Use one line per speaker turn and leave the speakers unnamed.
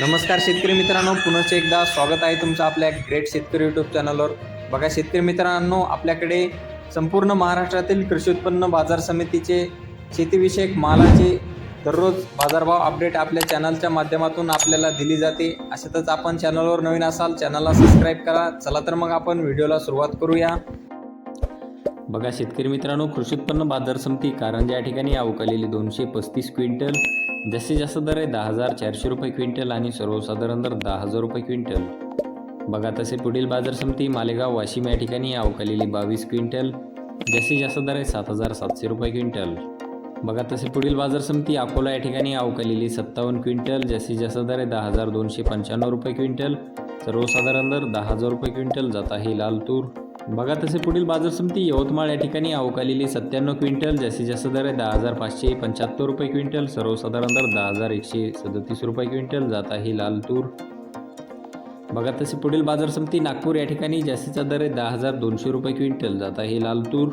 नमस्कार शेतकरी मित्रांनो पुनश्च एकदा स्वागत आहे तुमचं आपल्या ग्रेट शेतकरी यूट्यूब चॅनलवर बघा शेतकरी मित्रांनो आपल्याकडे संपूर्ण महाराष्ट्रातील कृषी उत्पन्न बाजार समितीचे शेतीविषयक मालाचे दररोज बाजारभाव अपडेट आपल्या चॅनलच्या माध्यमातून आपल्याला दिली जाते. अशातच आपण चॅनलवर नवीन असाल चॅनलला सबस्क्राईब करा. चला तर मग आपण व्हिडिओला सुरुवात करूया. बघा शेतकरी मित्रांनो कृषी उत्पन्न बाजार समिती कारंजा या ठिकाणी अवकालेली दोनशे पस्तीस क्विंटल जास्तीत जास्त दर आहे दहा हजार चारशे रुपये क्विंटल आणि सर्वसाधारण दर दहा हजार रुपये क्विंटल. बघा तसे पुढील बाजार समिती मालेगाव वाशिम या ठिकाणी अवकालेली बावीस क्विंटल जास्तीत जास्त दर आहे सात हजार सातशे रुपये क्विंटल. बघा तसे पुढील बाजार समिती अकोला या ठिकाणी अवकालेली सत्तावन्न क्विंटल जास्तीत जास्त दर आहे दहा हजार दोनशे पंच्याण्णव रुपये क्विंटल सर्वसाधारण दर दहा हजार रुपये क्विंटल जात आहे लालतूर. तूर बघा तसे पुढील बाजार समिती यवतमाळ या ठिकाणी अवकालेली सत्त्याण्णव क्विंटल जास्तीत जास्त दर आहे दहा हजार पाचशे पंच्याहत्तर रुपये क्विंटल सर्वसाधारण दर दहा हजार एकशे सदतीस रुपये क्विंटल जात आहे लाल तूर. बघा तसे पुढील बाजार समिती नागपूर या ठिकाणी जास्तीचा दर आहे दहा हजार दोनशे रुपये क्विंटल जात आहे लाल तूर.